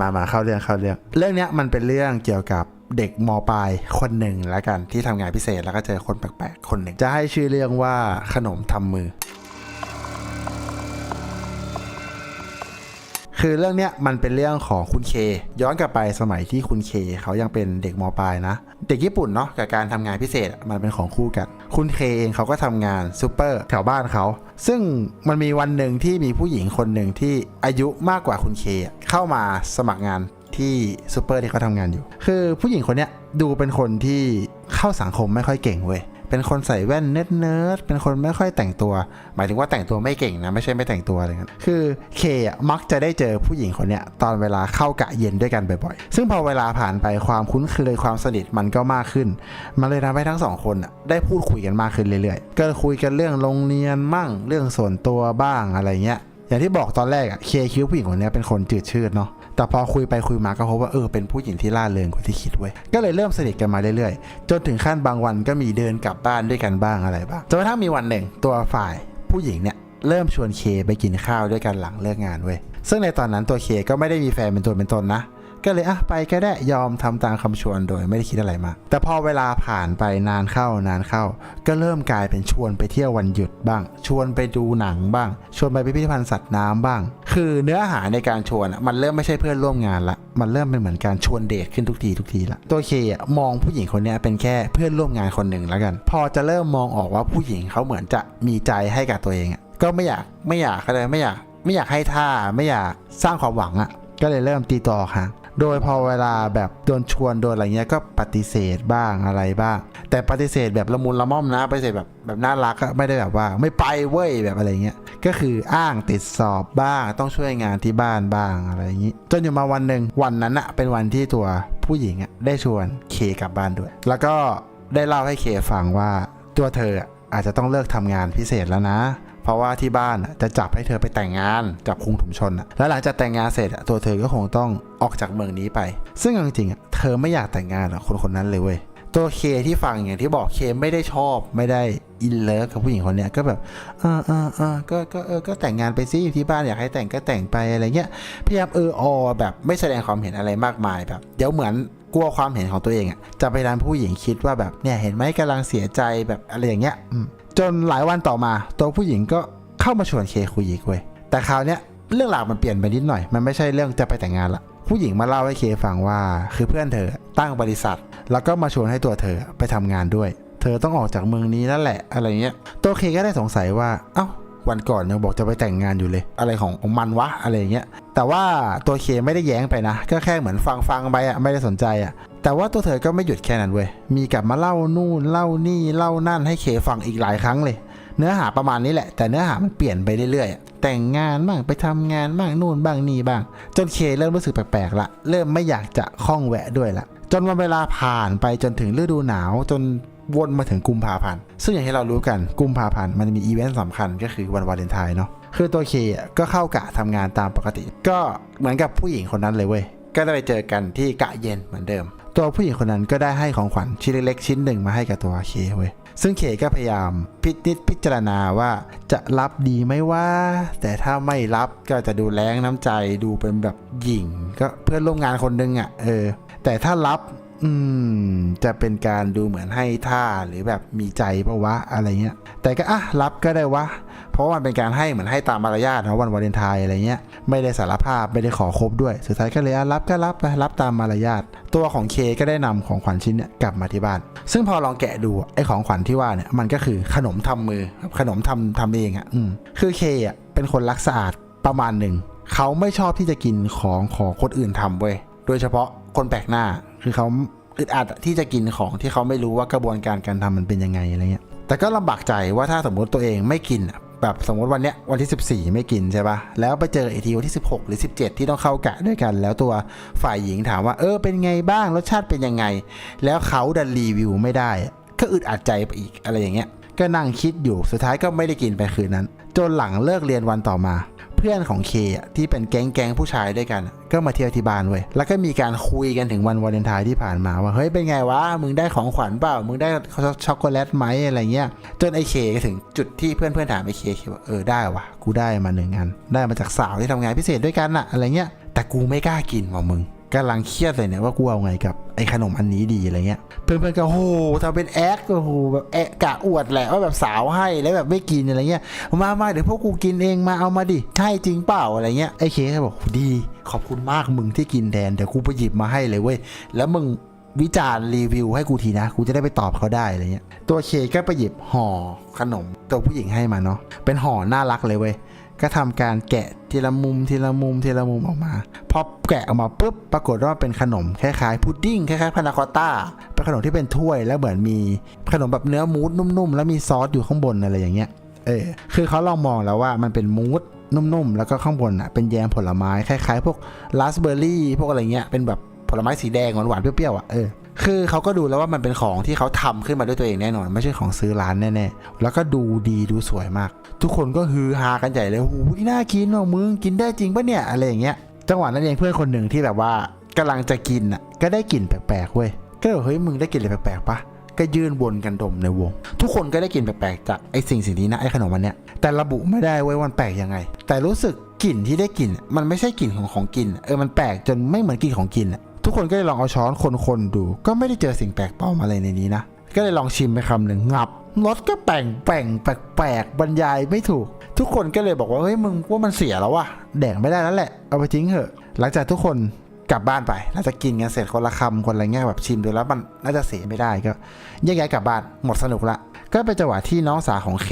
มามาเข้าเรื่องเข้าเรื่อง เรื่องเนี้ยมันเป็นเรื่องเกี่ยวกับเด็กมปลายคนหนึ่งแล้วกันที่ทำงานพิเศษแล้วก็เจอคนแปลกๆคนหนึ่ง จะให้ชื่อเรื่องว่าขนมทำมือ คือเรื่องเนี้ยมันเป็นเรื่องของคุณเค ย้อนกลับไปสมัยที่คุณเคเขายังเป็นเด็กมปลายนะ เด็กญี่ปุ่นเนาะกับการทำงานพิเศษมันเป็นของคู่กัน คุณเคเองเขาก็ทำงานซูเปอร์แถวบ้านเขา ซึ่งมันมีวันหนึ่งที่มีผู้หญิงคนหนึ่งที่อายุมากกว่าคุณเคเข้ามาสมัครงานที่ซูเปอร์ที่เขาทำงานอยู่ คือผู้หญิงคนเนี้ยดูเป็นคนที่เข้าสังคมไม่ค่อยเก่งเว้ย เป็นคนใส่แว่นเนิร์ดเนิร์ดเป็นคนไม่ค่อยแต่งตัว หมายถึงว่าแต่งตัวไม่เก่งนะ ไม่ใช่ไม่แต่งตัวอะไรเงี้ยคือเคอะมักจะได้เจอผู้หญิงคนเนี้ยตอนเวลาเข้ากะเย็นด้วยกันบ่อยๆ ซึ่งพอเวลาผ่านไปความคุ้นเคยความสนิทมันก็มากขึ้น มันเลยทำให้ทั้งสองคนอะได้พูดคุยกันมากขึ้นเรื่อยๆ ก็คุยกันเรื่องโรงเรียนมั่งเรื่องส่วนตัวบ้างอะไรเงี้ยอย่างที่บอกตอนแรกอะเคคิวผู้หญิงคนเนี้ยเป็นคนจืดชืดเนาะ แต่พอคุยไปคุยมาก็พบว่าเออเป็นผู้หญิงที่ล่าเริงกว่าที่คิดเว้ยก็เลยเริ่มสนิทกันมาเรื่อยๆ จนถึงขั้นบางวันก็มีเดินกลับบ้านด้วยกันบ้างอะไรบ้างจนกระทั่งมีวันหนึ่งตัวฝ่ายผู้หญิงเนี่ยเริ่มชวนเคไปกินข้าวด้วยกันหลังเลิกงานเว้ยซึ่งในตอนนั้นตัวเคก็ไม่ได้มีแฟนเป็นตัวเป็นตนนะ ก็เลยอะไปก็ได้ยอมทำตามคำชวนโดยไม่ได้คิดอะไรมากแต่พอเวลาผ่านไปนานเข้านานเข้า ก็เริ่มกลายเป็นชวนไปเที่ยววันหยุดบ้าง ชวนไปดูหนังบ้าง ชวนไปพิพิธภัณฑ์สัตว์น้ำบ้าง คือเนื้อหาในการชวนมันเริ่มไม่ใช่เพื่อนร่วมงานละมันเริ่มเป็นเหมือนการชวนเดทขึ้นทุกทีทุกทีละตัวเคะมองผู้หญิงคนนี้เป็นแค่เพื่อนร่วมงานคนหนึ่งแล้วกัน พอจะเริ่มมองออกว่าผู้หญิงเขาเหมือนจะมีใจให้กับตัวเองก็ไม่อยากไม่อยากอะไรไม่อยาก ไม่อยากให้ท่าไม่อยากสร้างความหวังอะก็เลยเริ่มตีต่อค่ะ โดยพอเวลาแบบโดนชวนโดนอะไรเงี้ยก็ปฏิเสธบ้างอะไรบ้าง แต่ปฏิเสธแบบละมุนละม่อมนะปฏิเสธแบบแบบน่ารักไม่ได้แบบว่า ไม่ไปเว้ยแบบอะไรเงี้ยก็คืออ้างติดสอบบ้าง ต้องช่วยงานที่บ้านบ้างอะไรอย่างนี้ จนอยู่มาวันหนึ่งวันนั้นอะเป็นวันที่ตัวผู้หญิงอะได้ชวนเคกลับบ้านด้วย แล้วก็ได้เล่าให้เคฟังว่าตัวเธออะอาจจะต้องเลิกทำงานพิเศษแล้วนะ เพราะว่าที่บ้านจะจับให้เธอไปแต่งงานจับคุงถุมชนอะแล้วหลังจากแต่งงานเสร็จตัวเธอก็คงต้องออกจากเมืองนี้ไป ซึ่งจริงๆเธอไม่อยากแต่งงานกับคนคนนั้นเลยเว้ยตัวเคที่ฟังอย่างที่บอกเคไม่ได้ชอบไม่ได้อินเลิฟกับผู้หญิงคนเนี้ยก็แบบเออเออเออก็ก็เออก็แต่งงานไปสิที่บ้านอยากให้แต่งก็แต่งไปอะไรเงี้ยพยายามเออออแบบไม่แสดงความเห็นอะไรมากมายแบบ เดี๋ยวเหมือนกลัวความเห็นของตัวเองอะจะไปทำผู้หญิงคิดว่าแบบเนี่ยเห็นไหมกำลังเสียใจแบบอะไรอย่างเงี้ย จนหลายวันต่อมาตัวผู้หญิงก็เข้ามาชวนเคคุยอีกเว้ยแต่คราวเนี้ยเรื่องราวมันเปลี่ยนไปนิดหน่อย มันไม่ใช่เรื่องจะไปแต่งงานละผู้หญิงมาเล่าให้เคฟังว่า คือเพื่อนเธอตั้งบริษัท แล้วก็มาชวนให้ตัวเธอไปทำงานด้วย เธอต้องออกจากเมืองนี้นั่นแหละอะไรเงี้ยตัวเคก็ได้สงสัยว่าเอ้า วันก่อนยังบอกจะไปแต่งงานอยู่เลย อะไรของของมันวะอะไรเงี้ยแต่ว่าตัวเคไม่ได้แย้งไปนะ ก็แค่เหมือนฟังฟังไปอะไม่ได้สนใจอะแต่ว่าตัวเธอก็ไม่หยุดแค่นั้นเว้ยมีกลับมาเล่านู่นเล่านี่เล่านั่นให้เคฟังอีกหลายครั้งเลย เนื้อหาประมาณนี้แหละ แต่เนื้อหามันเปลี่ยนไปเรื่อยๆแต่งงานบ้างไปทำงานบ้างนู่นบ้างนี่บ้าง จนเคเริ่มรู้สึกแปลกๆละเริ่มไม่อยากจะคล้องแวะด้วยละจนวันเวลาผ่านไปจนถึงฤดูหนาวจน วนมาถึงกุมภาพันธ์ ซึ่งอย่างที่เรารู้กันกุมภาพันธ์มันจะมีอีเวนต์สำคัญก็คือวันวาเลนไทน์เนาะคือตัวเคก็เข้ากะทำงานตามปกติ ก็เหมือนกับผู้หญิงคนนั้นเลยเว้ยก็ได้ไปเจอกันที่กะเย็นเหมือนเดิม ตัวผู้หญิงคนนั้นก็ได้ให้ของขวัญชิ้นเล็กๆชิ้นหนึ่งมาให้กับตัวเคเว้ยซึ่งเคก็พยายามพิจิตพิจารณาว่าจะรับดีไหมว่า แต่ถ้าไม่รับก็จะดูแรงน้ำใจดูเป็นแบบหยิ่ง ก็เพื่อนร่วมงานคนหนึงอะเออแต่ถ้ารับ อืม จะเป็นการดูเหมือนให้ท่าหรือแบบมีใจปะวะอะไรเงี้ย แต่ก็อะรับก็ได้วะ เพราะวันเป็นการให้เหมือนให้ตามมารยาทนะวันวาเลนไทน์อะไรเงี้ย ไม่ได้สารภาพไม่ได้ขอคบด้วย สุดท้ายก็เลยอะรับก็รับไปรับตามมารยาท ตัวของเคก็ได้นำของขวัญชิ้นเนี่ยกลับมาที่บ้าน ซึ่งพอลองแกะดูไอ้ของขวัญที่ว่าเนี่ยมันก็คือขนมทำมือขนมทำทำเองอะ อืม คือเคอะเป็นคนรักสะอาดประมาณหนึ่ง เขาไม่ชอบที่จะกินของของคนอื่นทำเว้ย โดยเฉพาะ คนแปลกหน้า คือเขาอึดอัดที่จะกินของที่เขาไม่รู้ว่ากระบวนการการทำมันเป็นยังไงอะไรเงี้ย แต่ก็ลำบากใจว่าถ้าสมมติตัวเองไม่กินแบบสมมติวันเนี้ยวันที่ 14 ไม่กินใช่ปะแล้วไปเจอไอทีวันที่ 16 หรือ 17 ที่ต้องเข้ากะด้วยกัน แล้วตัวฝ่ายหญิงถามว่าเออเป็นไงบ้างรสชาติเป็นยังไง แล้วเขาดันรีวิวไม่ได้ ก็อึดอัดใจไปอีกอะไรอย่างเงี้ย ก็นั่งคิดอยู่สุดท้ายก็ไม่ได้กินไปคืนนั้น จนหลังเลิกเรียนวันต่อมา เพื่อนของเคที่เป็นแก๊งแก๊งผู้ชายด้วยกัน ก็มาเที่ยวที่บ้านเว้ยแล้วก็มีการคุยกันถึงวันวาเลนไทน์ที่ผ่านมาว่าเฮ้ยเป็นไงวะมึงได้ของขวัญเปล่า มึงได้ช็อกโกแลตไหมอะไรเงี้ยจนไอเคถึงจุดที่เพื่อนเพื่อนๆถามไอเคเคว่าเออได้วะกูได้มาหนึ่งอันได้มาจากสาวที่ทำงานพิเศษด้วยกันอะอะไรเงี้ยแต่กูไม่กล้ากินว่ะมึงกำลังเครียดเลยเนี่ยว่ากูเอาไงกับไอ้ขนมอันนี้ดีอะไรเงี้ย เพื่อนๆก็โหทำเป็นแอคก็โหแบบแอะกะอวดแหละว่าแบบสาวให้แล้วแบบไม่กินอะไรเงี้ยมามาเดี๋ยวพวกกูกินเองมาเอามาดิใช่จริงเปล่าอะไรเงี้ยไอ้เคก็บอกดี ขอบคุณมากมึงที่กินแทนเดี๋ยวกูไปหยิบมาให้เลยเว้ยแล้วมึงวิจารณ์รีวิวให้กูทีนะ กูจะได้ไปตอบเขาได้อะไรเงี้ย ตัวเคก็ไปหยิบห่อขนมตัวผู้หญิงให้มาเนาะเป็นห่อน่ารักเลยเว้ย ก็ทำการแกะทีละมุมทีละมุมทีละมุมออกมา พอแกะออกมาปุ๊บปรากฏว่าเป็นขนมคล้ายๆพุดดิ้งคล้ายๆพานาคอตต้าเป็นขนมที่เป็นถ้วยแล้วเหมือนมีขนมแบบเนื้อมูสนุ่มๆ แล้วมีซอสอยู่ข้างบนอะไรอย่างเงี้ยเออคือเขาลองมองแล้วว่ามันเป็นมูสนุ่มๆ แล้วก็ข้างบนอะเป็นแยมผลไม้คล้ายๆ พวกราสเบอร์รี่พวกอะไรเงี้ยเป็นแบบผลไม้สีแดงหวานๆเปรี้ยวๆอะเออ คือเขาก็ดูแล้วว่ามันเป็นของที่เขาทำขึ้นมาด้วยตัวเองแน่นอน ไม่ใช่ของซื้อร้านแน่ๆ แล้วก็ดูดีดูสวยมาก ทุกคนก็ฮือฮากันใหญ่เลยหูยน่ากินว่ะมึงกินได้จริงปะเนี่ยอะไรอย่างเงี้ย จังหวะนั้นเองเพื่อนคนหนึ่งที่แบบว่ากำลังจะกินอะ ก็ได้กลิ่นแปลกๆเว้ย ก็เลยเฮ้ยมึงได้กลิ่นอะไรแปลกๆปะก็ยืนวนกันดมในวง ทุกคนก็ได้กลิ่นแปลกๆจากไอ้สิ่งสิ่งนี้นะไอ้ขนมมันเนี้ยแต่ระบุไม่ได้เว้ยว่ามันแปลกยังไง แต่รู้สึกกลิ่นที่ได้กลิ่นมันไม่ใช่กลิ่นของของกิน เออมันแปลกจนไม่เหมือนกลิ่นของกินอะ ทุกคนก็เลยลองเอาช้อนคนๆดู ก็ไม่ได้เจอสิ่งแปลกปลอมอะไรในนี้นะ ก็เลยลองชิมไปคำหนึ่งงับรสก็แปลงแปลงแปลกๆบรรยายไม่ถูก ทุกคนก็เลยบอกว่าเฮ้ยมึงว่ามันเสียแล้ววะแดกไม่ได้แล้วแหละเอาไปทิ้งเถอะ หลังจากทุกคนกลับบ้านไปหลังจากกินกันเสร็จคนละคำคนละแง่แบบชิมดูแล้วมันน่าจะเสียไม่ได้ก็แยกย้ายกลับบ้านหมดสนุกละ ก็เป็นจังหวะที่น้องสาวของเค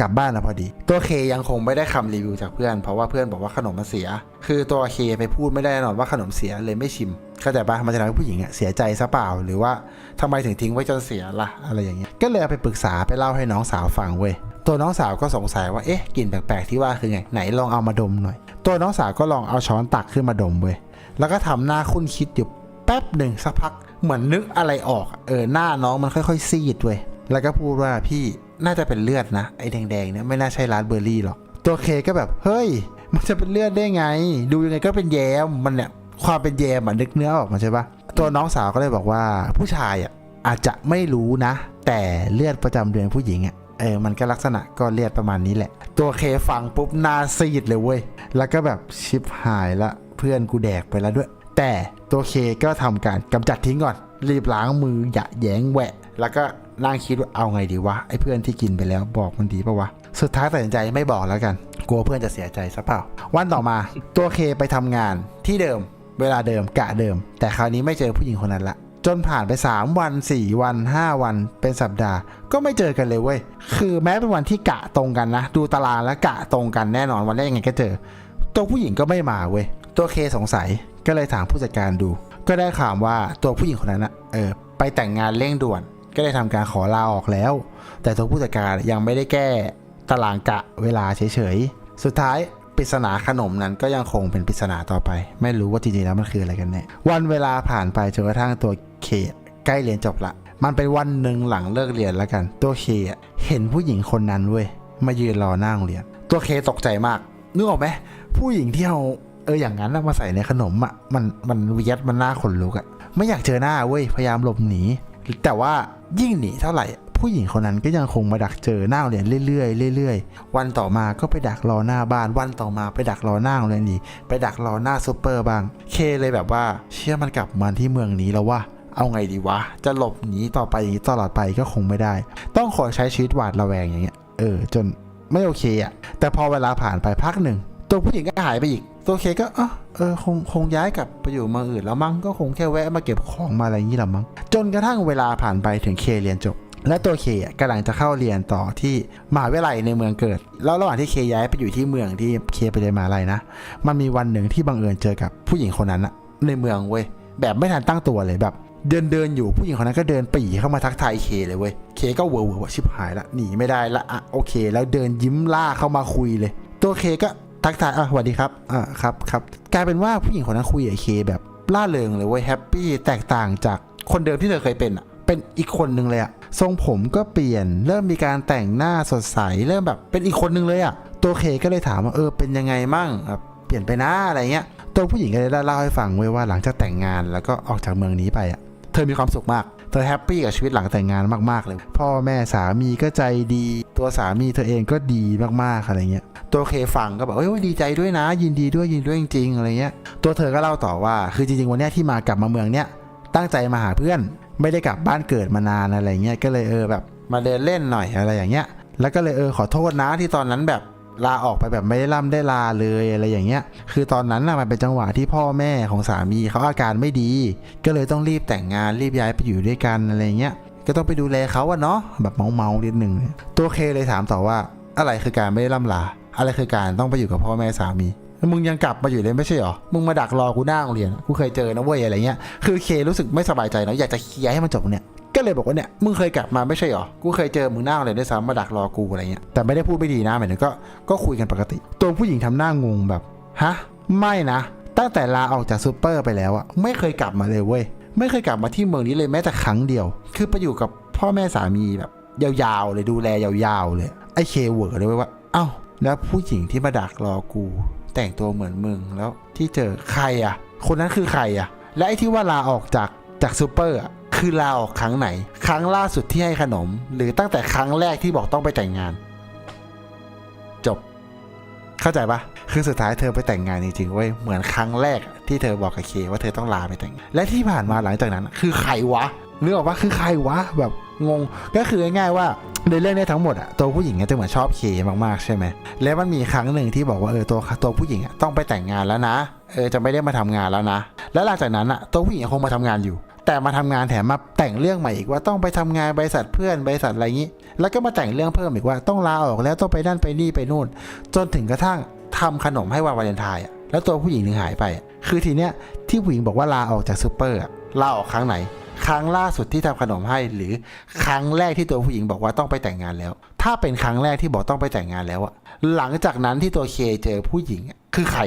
กลับบ้านแล้วพอดี ตัวเคยังคงไม่ได้คำรีวิวจากเพื่อน เพราะว่าเพื่อนบอกว่าขนมมันเสีย คือตัวเคไปพูดไม่ได้แน่นอนว่าขนมเสียเลยไม่ชิมเข้าใจปะมันจะทำให้ผู้หญิงเสียใจซะเปล่า หรือว่าทำไมถึงทิ้งไว้จนเสียล่ะอะไรอย่างเงี้ยก็เลยเอาไปปรึกษาไปเล่าให้น้องสาวฟังเว้ยตัวน้องสาวก็สงสัยว่าเอ๊ะกลิ่นแปลกๆที่ว่าคือไงไหนลองเอามาดมหน่อย ตัวน้องสาวก็ลองเอาช้อนตักขึ้นมาดมเว้ยแล้วก็ทำหน้าคุ้นคิดอยู่แป๊บหนึ่งสักพักเหมือนนึกอะไรออก เออหน้าน้องมันค่อย ๆ ซีดเว้ย แล้วก็พูดว่าพี่น่าจะเป็นเลือดนะไอ้แดงๆเนี่ยไม่น่าใช่ราสเบอร์รี่หรอก ตัวเคก็แบบเฮ้ย มันจะเป็นเลือดได้ไง ดูยังไงก็เป็นแยมมันเนี่ยความเป็นแยมอะนึกเนื้อออกมาใช่ปะตัวน้องสาวก็เลยบอกว่าผู้ชายอะอาจจะไม่รู้นะ แต่เลือดประจำเดือนผู้หญิงอะเออมันก็ลักษณะก็เลือดประมาณนี้แหละ ตัวเคฟังปุ๊บหนาซีดเลยเว้ยแล้วก็แบบชิบหายละเพื่อนกูแดกไปแล้วด้วย แต่ตัวเคก็ทำการกำจัดทิ้งก่อนรีบล้างมืออย่าแยงแหวะ แล้วก็ นั่งคิดว่าเอาไงดีวะไอ้เพื่อนที่กินไปแล้วบอกมันดีปะวะสุดท้ายตัดสินใจไม่บอกแล้วกัน กลัวเพื่อนจะเสียใจซะเปล่า วันต่อมาตัวเคไปทำงานที่เดิม เวลาเดิมกะเดิม แต่คราวนี้ไม่เจอผู้หญิงคนนั้นละจนผ่านไป 3 วัน 4 วัน 5 วัน เป็นสัปดาห์ ก็ไม่เจอกันเลยเว้ย คือแม้เป็นวันที่กะตรงกันนะ ดูตารางแล้วกะตรงกันแน่นอนวันแรกยังไงก็เจอ ตัวผู้หญิงก็ไม่มาเว้ย ตัวเคสงสัย ก็เลยถามผู้จัดการดู ก็ได้ข่าวว่าตัวผู้หญิงคนนั้นอะเออ ไปแต่งงานเร่งด่วน ก็ได้ทำการขอลาออกแล้ว แต่ตัวผู้จัดการยังไม่ได้แก้ตารางกะเวลาเฉยๆ สุดท้ายปริศนาขนมนั้นก็ยังคงเป็นปริศนาต่อไป ไม่รู้ว่าจริงๆแล้วมันคืออะไรกันแน่วันเวลาผ่านไปจนกระทั่งตัวเคใกล้เรียนจบละ มันเป็นวันหนึ่งหลังเลิกเรียนแล้วกัน ตัวเคเห็นผู้หญิงคนนั้นเว้ยมายืนรอหน้าโรงเรียน ตัวเคตกใจมากนึกออกไหมผู้หญิงที่เอาเอออย่างนั้นมาใส่ในขนมอะมันมันเวียดมันหน่าขนลุกอะไม่อยากเจอหน้าเว้ยพยายามหลบหนีแต่ว่า ยิ่งหนีเท่าไหร่ ผู้หญิงคนนั้นก็ยังคงมาดักเจอหน้าโรงเรียนเรื่อยๆเรื่อยๆ วันต่อมาก็ไปดักรอหน้าบ้าน วันต่อมาไปดักรอหน้าโรงเรียนอีกไปดักรอหน้าซูเปอร์บ้าง เคเลยแบบว่า เชื่อมันกลับมาที่เมืองนี้แล้วว่าเอาไงดีวะ จะหลบหนีต่อไปอย่างนี้ตลอดไปก็คงไม่ได้ ต้องขอใช้ชีวิตหวาดระแวงอย่างเงี้ย เออ จนไม่โอเคอะ แต่พอเวลาผ่านไปพักหนึ่ง ตัวผู้หญิงก็หายไปอีก ตัวเคก็อะเออคงคงย้ายกลับไปอยู่เมืองอื่นแล้วมั้งก็คงแค่แวะมาเก็บของมาอะไรอย่างนี้แหละมั้งจนกระทั่งเวลาผ่านไปถึงเคเรียนจบ และตัวเคกำลังจะเข้าเรียนต่อที่มหาวิทยาลัยในเมืองเกิด แล้วระหว่างที่เคย้ายไปอยู่ที่เมืองที่เคไปเรียนมหาลัยนะ มันมีวันหนึ่งที่บังเอิญเจอกับผู้หญิงคนนั้นอะในเมืองเว้ยแบบไม่ทันตั้งตัวเลยแบบ เดินเดินอยู่ผู้หญิงคนนั้นก็เดินปรีเข้ามาทักทายเคเลยเว้ยเคก็เวอร์เวอร์ชิบหายละหนีไม่ได้ละอะโอเค แล้วเดินยิ้มล่าเข้ามาคุยเลย ตัวเคก็ ทักทายอะสวัสดีครับอ่าครับครับกลายเป็นว่าผู้หญิงคนนั้นคุยกับเคแบบล่าเริงเลยเว้ยแฮปปี้แตกต่างจากคนเดิมที่เธอเคยเป็นอะเป็นอีกคนนึงเลยอะทรงผมก็เปลี่ยน เริ่มมีการแต่งหน้าสดใส เริ่มแบบเป็นอีกคนนึงเลยอะตัวเคก็เลยถามว่าเออเป็นยังไงมั่งแบบเปลี่ยนไปนะอะไรเงี้ย ตัวผู้หญิงก็เลยเล่าให้ฟังไว้ยว่าหลังจากแต่งงานแล้วก็ออกจากเมืองนี้ไปอะเธอมีความสุขมาก เธอแฮปปี้กับชีวิตหลังแต่งงานมากๆเลย พ่อแม่สามีก็ใจดี ตัวสามีเธอเองก็ดีมากๆอะไรเงี้ยตัวเคฟังก็แบบเอ้ยดีใจด้วยนะ ยินดีด้วยยินดีด้วยจริงๆอะไรเงี้ยตัวเธอก็เล่าต่อว่า คือจริงๆวันนี้ที่มากลับมาเมืองเนี้ยตั้งใจมาหาเพื่อน ไม่ได้กลับบ้านเกิดมานานอะไรเงี้ยก็เลยเออแบบมาเดินเล่นหน่อยอะไรอย่างเงี้ยแล้วก็เลยเออขอโทษนะที่ตอนนั้นแบบ ลาออกไปแบบไม่ได้ล่ำได้ลาเลยอะไรอย่างเงี้ย คือตอนนั้นน่ะมันเป็นจังหวะที่พ่อแม่ของสามีเขาอาการไม่ดี ก็เลยต้องรีบแต่งงานรีบย้ายไปอยู่ด้วยกันอะไรเงี้ย ก็ต้องไปดูแลเขาอะเนาะแบบเมาเมาๆนิดนึงตัวเคเลยถามต่อว่า อะไรคือการไม่ได้ล่ำลา อะไรคือการต้องไปอยู่กับพ่อแม่สามีแล้วมึงยังกลับมาอยู่เลยไม่ใช่หรอ มึงมาดักรอกูหน้าโรงเรียน กูเคยเจอนะเว้ยอะไรเงี้ย คือเครู้สึกไม่สบายใจเนาะอยากจะเคลียร์ให้มันจบเนี่ย ก็เลยบอกว่าเนี่ยมึงเคยกลับมาไม่ใช่หรอ กูเคยเจอมึงหน้าโรงเรียด้วยซ้ำมาดักรอกูอะไรเงี้ย แต่ไม่ได้พูดไม่ดีนะหมายถึงก็ก็คุยกันปกติ ตัวผู้หญิงทำหน้างงแบบ ฮะ ไม่นะ ตั้งแต่ลาออกจากซูเปอร์ไปแล้วอะไม่เคยกลับมาเลยเว้ย ไม่เคยกลับมาที่เมืองนี้เลยแม้แต่ครั้งเดียว คือไปอยู่กับพ่อแม่สามีแบบยาวๆเลยดูแลยาวๆเลย ไอ้เคเวอร์เลยว่า เอ้า แล้วผู้หญิงที่มาดักรอกู แต่งตัวเหมือนมึงแล้วที่เจอใครอะคนนั้นคือใครอะและไอ้ที่ว่าลาออกจากจากซูเปอร์อะ คือลาออกครั้งไหน ครั้งล่าสุดที่ให้ขนม หรือตั้งแต่ครั้งแรกที่บอกต้องไปแต่งงาน จบ เข้าใจปะคือสุดท้ายเธอไปแต่งงานจริงๆเว้ยเหมือนครั้งแรกที่เธอบอกกับเคว่าเธอต้องลาไปแต่งงานและที่ผ่านมาหลังจากนั้น คือใครวะนึกออกปะคือใครวะแบบงงก็คือง่ายๆว่าในเรื่องนี้ทั้งหมดอะตัวผู้หญิงเนี่ยจะเหมือนชอบเคมากๆใช่ไหมแล้วมันมีครั้งหนึ่งที่บอกว่าเออตัวตัวผู้หญิงอะต้องไปแต่งงานแล้วนะเออจะไม่ได้มาทำงานแล้วนะ แล้วหลังจากนั้นอะตัวผู้หญิงคงมาทำงานอยู่ แต่มาทำงานแถมมาแต่งเรื่องใหม่อีกว่าต้องไปทำงานบริษัทเพื่อนบริษัทอะไรงนี้ แล้วก็มาแต่งเรื่องเพิ่มอีกว่าต้องลาออกแล้วต้องไปนั่นไปนี่ไปนู่น จนถึงกระทั่งทำขนมให้วันวาเลนไทน์อะแล้วตัวผู้หญิงถึงหายไป คือทีเนี้ยที่ผู้หญิงบอกว่าลาออกจากซูเปอร์ลาออกครั้งไหน ครั้งล่าสุดที่ทำขนมให้หรือครั้งแรกที่ตัวผู้หญิงบอกว่าต้องไปแต่งงานแล้ว ถ้าเป็นครั้งแรกที่บอกต้องไปแต่งงานแล้วอะหลังจากนั้นที่ตัวเคเจอผู้หญิงคือใคร